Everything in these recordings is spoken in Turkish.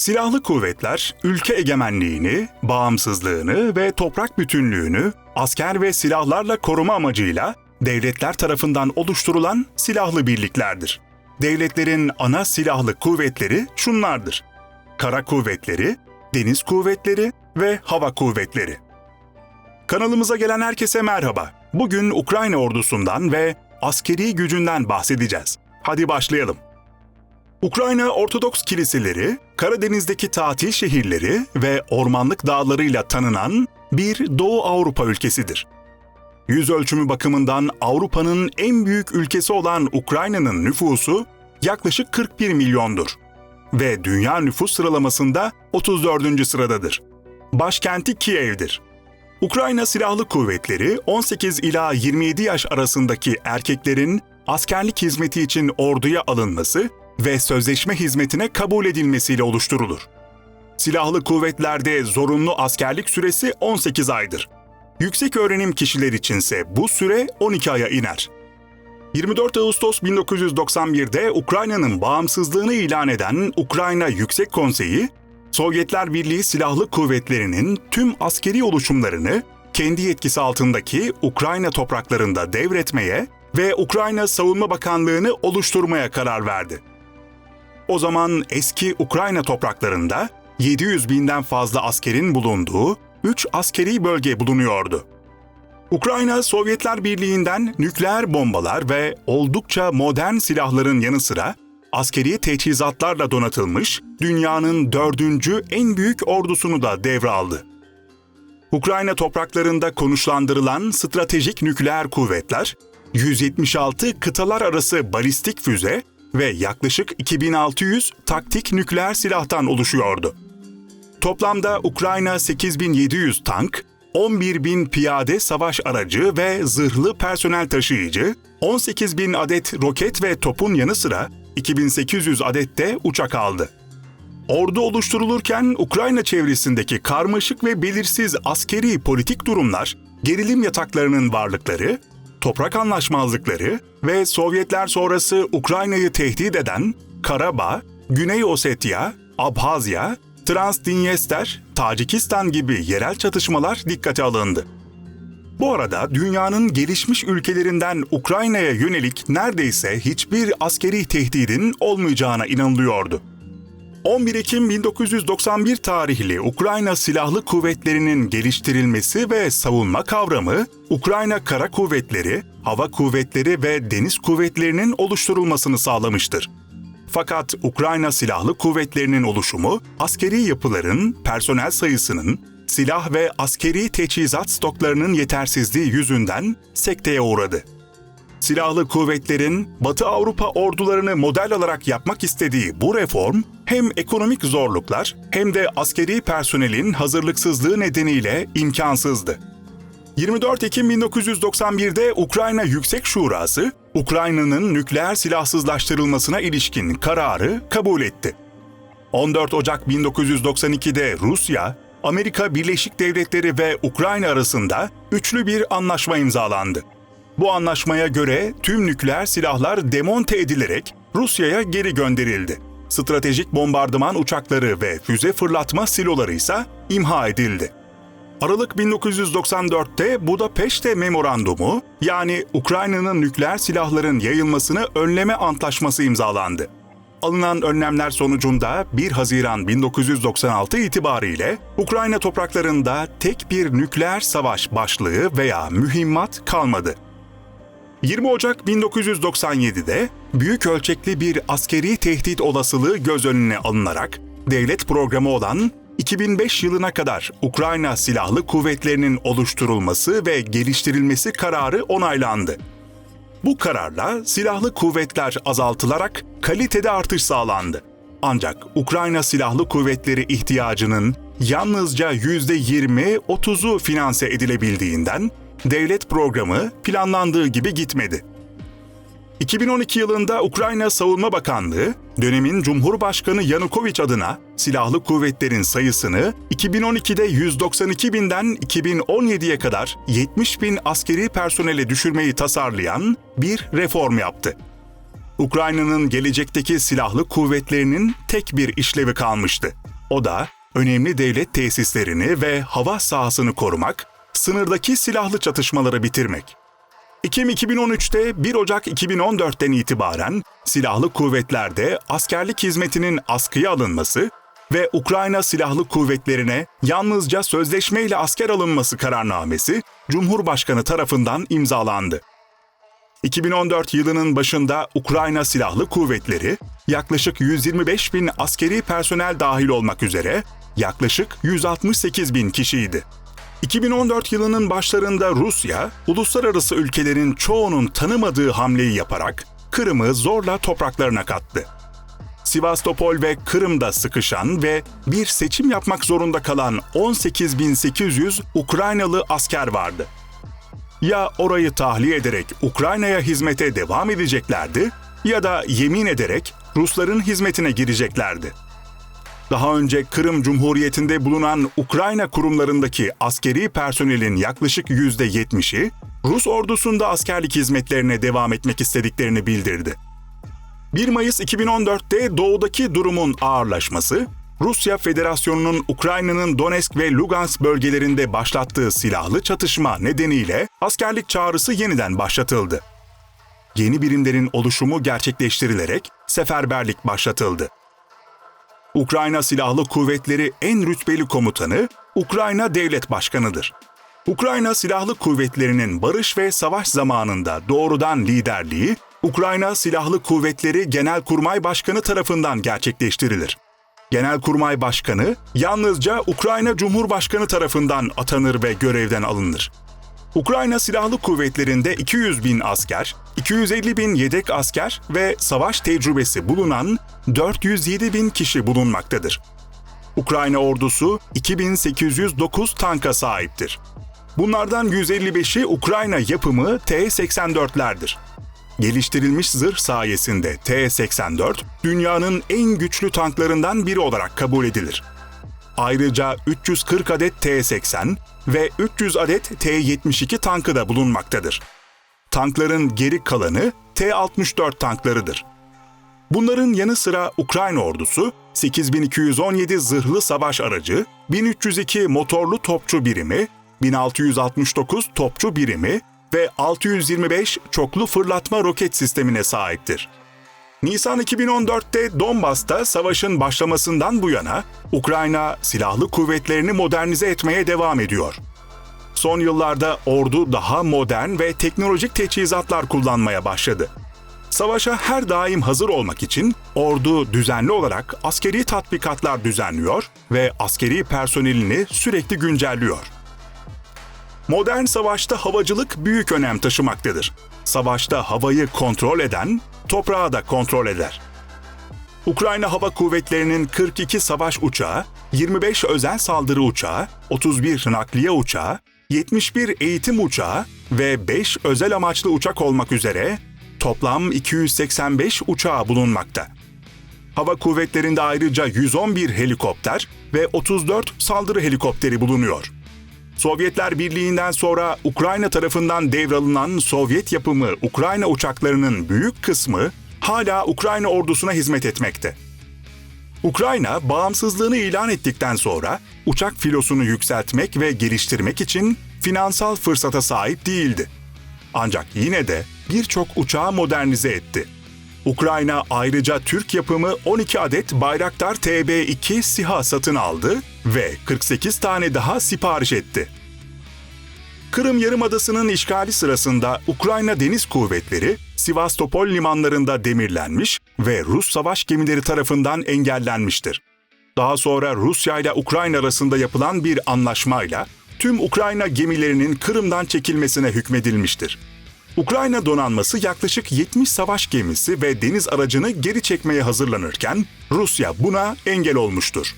Silahlı kuvvetler, ülke egemenliğini, bağımsızlığını ve toprak bütünlüğünü asker ve silahlarla koruma amacıyla devletler tarafından oluşturulan silahlı birliklerdir. Devletlerin ana silahlı kuvvetleri şunlardır. Kara kuvvetleri, deniz kuvvetleri ve hava kuvvetleri. Kanalımıza gelen herkese merhaba. Bugün Ukrayna ordusundan ve askeri gücünden bahsedeceğiz. Hadi başlayalım. Ukrayna Ortodoks kiliseleri, Karadeniz'deki tatil şehirleri ve ormanlık dağlarıyla tanınan bir Doğu Avrupa ülkesidir. Yüz ölçümü bakımından Avrupa'nın en büyük ülkesi olan Ukrayna'nın nüfusu yaklaşık 41 milyondur ve dünya nüfus sıralamasında 34. sıradadır. Başkenti Kiev'dir. Ukrayna Silahlı Kuvvetleri 18 ila 27 yaş arasındaki erkeklerin askerlik hizmeti için orduya alınması ve sözleşme hizmetine kabul edilmesiyle oluşturulur. Silahlı kuvvetlerde zorunlu askerlik süresi 18 aydır. Yüksek öğrenim kişiler içinse bu süre 12 aya iner. 24 Ağustos 1991'de Ukrayna'nın bağımsızlığını ilan eden Ukrayna Yüksek Konseyi, Sovyetler Birliği Silahlı Kuvvetleri'nin tüm askeri oluşumlarını kendi yetkisi altındaki Ukrayna topraklarında devretmeye ve Ukrayna Savunma Bakanlığı'nı oluşturmaya karar verdi. O zaman eski Ukrayna topraklarında 700 binden fazla askerin bulunduğu 3 askeri bölge bulunuyordu. Ukrayna, Sovyetler Birliği'nden nükleer bombalar ve oldukça modern silahların yanı sıra askeri teçhizatlarla donatılmış dünyanın dördüncü en büyük ordusunu da devraldı. Ukrayna topraklarında konuşlandırılan stratejik nükleer kuvvetler, 176 kıtalar arası balistik füze ve yaklaşık 2600 taktik nükleer silahtan oluşuyordu. Toplamda Ukrayna 8700 tank, 11.000 piyade savaş aracı ve zırhlı personel taşıyıcı, 18.000 adet roket ve topun yanı sıra 2800 adet de uçak aldı. Ordu oluşturulurken Ukrayna çevresindeki karmaşık ve belirsiz askeri politik durumlar, gerilim yataklarının varlıkları, toprak anlaşmazlıkları ve Sovyetler sonrası Ukrayna'yı tehdit eden Karabağ, Güney Ossetya, Abhazya, Transdinyester, Tacikistan gibi yerel çatışmalar dikkate alındı. Bu arada dünyanın gelişmiş ülkelerinden Ukrayna'ya yönelik neredeyse hiçbir askeri tehdidin olmayacağına inanılıyordu. 11 Ekim 1991 tarihli Ukrayna Silahlı Kuvvetleri'nin geliştirilmesi ve savunma kavramı, Ukrayna Kara Kuvvetleri, Hava Kuvvetleri ve Deniz Kuvvetleri'nin oluşturulmasını sağlamıştır. Fakat Ukrayna Silahlı Kuvvetleri'nin oluşumu, askeri yapıların, personel sayısının, silah ve askeri teçhizat stoklarının yetersizliği yüzünden sekteye uğradı. Silahlı kuvvetlerin Batı Avrupa ordularını model alarak yapmak istediği bu reform hem ekonomik zorluklar hem de askeri personelin hazırlıksızlığı nedeniyle imkansızdı. 24 Ekim 1991'de Ukrayna Yüksek Şurası, Ukrayna'nın nükleer silahsızlaştırılmasına ilişkin kararı kabul etti. 14 Ocak 1992'de Rusya, Amerika Birleşik Devletleri ve Ukrayna arasında üçlü bir anlaşma imzalandı. Bu anlaşmaya göre tüm nükleer silahlar demonte edilerek Rusya'ya geri gönderildi. Stratejik bombardıman uçakları ve füze fırlatma siloları ise imha edildi. Aralık 1994'te Budapeşte Memorandumu yani Ukrayna'nın nükleer silahların yayılmasını önleme antlaşması imzalandı. Alınan önlemler sonucunda 1 Haziran 1996 itibariyle Ukrayna topraklarında tek bir nükleer savaş başlığı veya mühimmat kalmadı. 20 Ocak 1997'de büyük ölçekli bir askeri tehdit olasılığı göz önüne alınarak devlet programı olan 2005 yılına kadar Ukrayna Silahlı Kuvvetleri'nin oluşturulması ve geliştirilmesi kararı onaylandı. Bu kararla silahlı kuvvetler azaltılarak kalitede artış sağlandı. Ancak Ukrayna Silahlı Kuvvetleri ihtiyacının yalnızca %20-30'u finanse edilebildiğinden devlet programı planlandığı gibi gitmedi. 2012 yılında Ukrayna Savunma Bakanlığı, dönemin Cumhurbaşkanı Yanukovych adına silahlı kuvvetlerin sayısını 2012'de 192 binden 2017'ye kadar 70 bin askeri personele düşürmeyi tasarlayan bir reform yaptı. Ukrayna'nın gelecekteki silahlı kuvvetlerinin tek bir işlevi kalmıştı. O da önemli devlet tesislerini ve hava sahasını korumak, sınırdaki silahlı çatışmaları bitirmek. Ekim 2013'te 1 Ocak 2014'ten itibaren silahlı kuvvetlerde askerlik hizmetinin askıya alınması ve Ukrayna Silahlı Kuvvetlerine yalnızca sözleşmeyle asker alınması kararnamesi Cumhurbaşkanı tarafından imzalandı. 2014 yılının başında Ukrayna Silahlı Kuvvetleri yaklaşık 125 bin askeri personel dahil olmak üzere yaklaşık 168 bin kişiydi. 2014 yılının başlarında Rusya, uluslararası ülkelerin çoğunun tanımadığı hamleyi yaparak Kırım'ı zorla topraklarına kattı. Sivastopol ve Kırım'da sıkışan ve bir seçim yapmak zorunda kalan 18.800 Ukraynalı asker vardı. Ya orayı tahliye ederek Ukrayna'ya hizmete devam edeceklerdi ya da yemin ederek Rusların hizmetine gireceklerdi. Daha önce Kırım Cumhuriyeti'nde bulunan Ukrayna kurumlarındaki askeri personelin yaklaşık %70'i Rus ordusunda askerlik hizmetlerine devam etmek istediklerini bildirdi. 1 Mayıs 2014'te doğudaki durumun ağırlaşması, Rusya Federasyonu'nun Ukrayna'nın Donetsk ve Lugansk bölgelerinde başlattığı silahlı çatışma nedeniyle askerlik çağrısı yeniden başlatıldı. Yeni birimlerin oluşumu gerçekleştirilerek seferberlik başlatıldı. Ukrayna Silahlı Kuvvetleri en rütbeli komutanı Ukrayna Devlet Başkanı'dır. Ukrayna Silahlı Kuvvetleri'nin barış ve savaş zamanında doğrudan liderliği Ukrayna Silahlı Kuvvetleri Genelkurmay Başkanı tarafından gerçekleştirilir. Genelkurmay Başkanı yalnızca Ukrayna Cumhurbaşkanı tarafından atanır ve görevden alınır. Ukrayna Silahlı Kuvvetleri'nde 200 bin asker, 250 bin yedek asker ve savaş tecrübesi bulunan 407 bin kişi bulunmaktadır. Ukrayna ordusu 2809 tanka sahiptir. Bunlardan 155'i Ukrayna yapımı T-84'lerdir. Geliştirilmiş zırh sayesinde T-84 dünyanın en güçlü tanklarından biri olarak kabul edilir. Ayrıca 340 adet T-80 ve 300 adet T-72 tankı da bulunmaktadır. Tankların geri kalanı T-64 tanklarıdır. Bunların yanı sıra Ukrayna ordusu 8217 zırhlı savaş aracı, 1302 motorlu topçu birimi, 1669 topçu birimi ve 625 çoklu fırlatma roket sistemine sahiptir. Nisan 2014'te Donbas'ta savaşın başlamasından bu yana Ukrayna silahlı kuvvetlerini modernize etmeye devam ediyor. Son yıllarda ordu daha modern ve teknolojik teçhizatlar kullanmaya başladı. Savaşa her daim hazır olmak için ordu düzenli olarak askeri tatbikatlar düzenliyor ve askeri personelini sürekli güncelliyor. Modern savaşta havacılık büyük önem taşımaktadır. Savaşta havayı kontrol eden, toprağı da kontrol eder. Ukrayna Hava Kuvvetleri'nin 42 savaş uçağı, 25 özel saldırı uçağı, 31 nakliye uçağı, 71 eğitim uçağı ve 5 özel amaçlı uçak olmak üzere toplam 285 uçağı bulunmakta. Hava kuvvetlerinde ayrıca 111 helikopter ve 34 saldırı helikopteri bulunuyor. Sovyetler Birliği'nden sonra Ukrayna tarafından devralınan Sovyet yapımı Ukrayna uçaklarının büyük kısmı hala Ukrayna ordusuna hizmet etmekte. Ukrayna bağımsızlığını ilan ettikten sonra uçak filosunu yükseltmek ve geliştirmek için finansal fırsata sahip değildi. Ancak yine de birçok uçağı modernize etti. Ukrayna ayrıca Türk yapımı 12 adet Bayraktar TB2 SİHA satın aldı ve 48 tane daha sipariş etti. Kırım Yarımadası'nın işgali sırasında Ukrayna Deniz Kuvvetleri Sivastopol limanlarında demirlenmiş ve Rus savaş gemileri tarafından engellenmiştir. Daha sonra Rusya ile Ukrayna arasında yapılan bir anlaşmayla tüm Ukrayna gemilerinin Kırım'dan çekilmesine hükmedilmiştir. Ukrayna donanması yaklaşık 70 savaş gemisi ve deniz aracını geri çekmeye hazırlanırken Rusya buna engel olmuştur.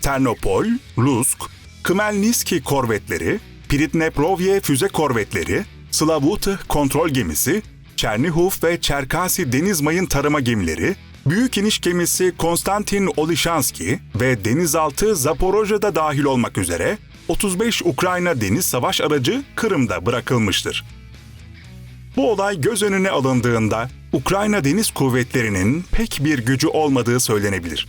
Ternopol, Lusk, Khmelnytski korvetleri, Piritneprovye füze korvetleri, Slavut kontrol gemisi, Çernihov ve Çerkasi deniz mayın tarama gemileri, büyük iniş gemisi Konstantin Olishansky ve denizaltı Zaporojya'da dahil olmak üzere 35 Ukrayna deniz savaş aracı Kırım'da bırakılmıştır. Bu olay göz önüne alındığında Ukrayna Deniz Kuvvetleri'nin pek bir gücü olmadığı söylenebilir.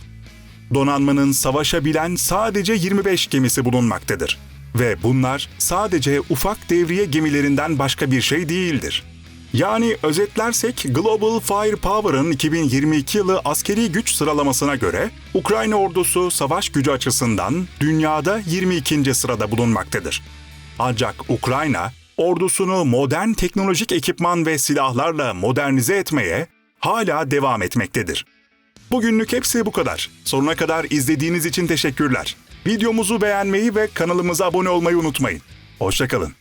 donanmanın savaşabilen sadece 25 gemisi bulunmaktadır. Ve bunlar sadece ufak devriye gemilerinden başka bir şey değildir. Yani özetlersek Global Firepower'ın 2022 yılı askeri güç sıralamasına göre Ukrayna ordusu savaş gücü açısından dünyada 22. sırada bulunmaktadır. Ancak Ukrayna ordusunu modern teknolojik ekipman ve silahlarla modernize etmeye hala devam etmektedir. Bugünlük hepsi bu kadar. Sonuna kadar izlediğiniz için teşekkürler. Videomuzu beğenmeyi ve kanalımıza abone olmayı unutmayın. Hoşçakalın.